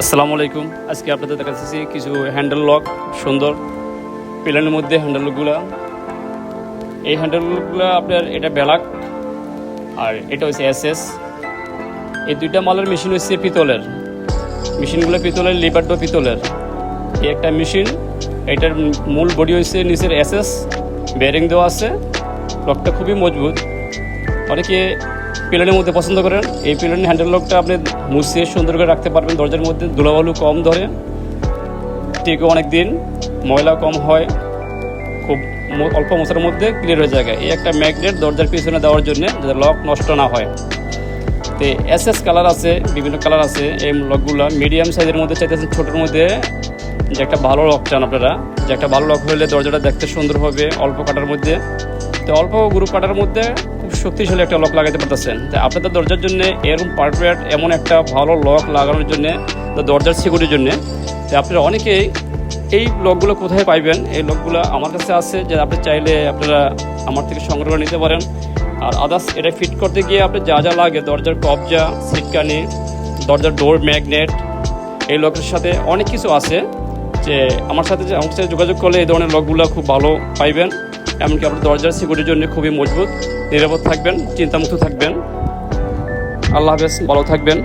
আসসালামু আলাইকুম। আজকে আপনাদের দেখাচ্ছি কিছু হ্যান্ডেল লক, সুন্দর। প্লেনের মধ্যে হ্যান্ডেল লকগুলো এই হ্যান্ডেল লকগুলো আপনার এটা বেলাক আর এটা হচ্ছে এস এস এই দুইটা মালের মেশিন হচ্ছে পিতলের। মেশিনগুলো পিতলের লিভারডো পিতলের। এই একটা মেশিন, এটার মূল বডি হচ্ছে নিচের এস এস বেয়ারিং দেওয়া আছে। লকটা খুবই মজবুত। অনেকে প্লেনের মধ্যে পছন্দ করেন। এই প্লেনের হ্যান্ডেল লকটা আপনি মুছিয়ে সুন্দর করে রাখতে পারবেন। দরজার মধ্যে ধুলাবালু কম ধরে। টিকে অনেক দিন ময়লা কম হয়। খুব অল্প মশার মধ্যে ক্লিয়ার হয়ে যায়। এই একটা ম্যাগনেট দরজার পিছনে দেওয়ার জন্য যাতে লক নষ্ট না হয়। তো এস এস কালার আছে, বিভিন্ন কালার আছে। এই লকগুলো মিডিয়াম সাইজের মধ্যে চাইতেছেন, ছোটোর মধ্যে যে একটা ভালো লক চান আপনারা। যে একটা ভালো লক হলে দরজাটা দেখতে সুন্দর হবে, অল্প কাটার মধ্যে। তো অল্প গ্রুপ কাটার মধ্যে খুব শক্তিশালী একটা লক লাগাতে পারতেছেন। তো আপনাদের দরজার জন্য এরকম পারফেক্ট এমন একটা ভালো লক লাগানোর জন্য দরজার সিকিউরিটির জন্য। তো আপনারা অনেকেই এই লকগুলো কোথায় পাইবেন? এই লকগুলো আমার কাছে আছে, যে আপনি চাইলে আপনারা আমার থেকে সংগ্রহ করে নিতে পারেন। আর আদার্স এটা ফিট করতে গিয়ে আপনি যা যা লাগে, দরজার কবজা, সিটকানি, দরজার ডোর ম্যাগনেট এই লকের সাথে অনেক কিছু আছে। যে আমার সাথে যে আমার সাথে যোগাযোগ করলে এই ধরনের লকগুলো খুব ভালো পাইবেন। এমনকি আপনার দরজার সিকিউরিটির জন্য খুবই মজবুত। নিরাপদ থাকবেন, চিন্তামুক্ত থাকবেন। আল্লাহ হাফেজ, ভালো থাকবেন।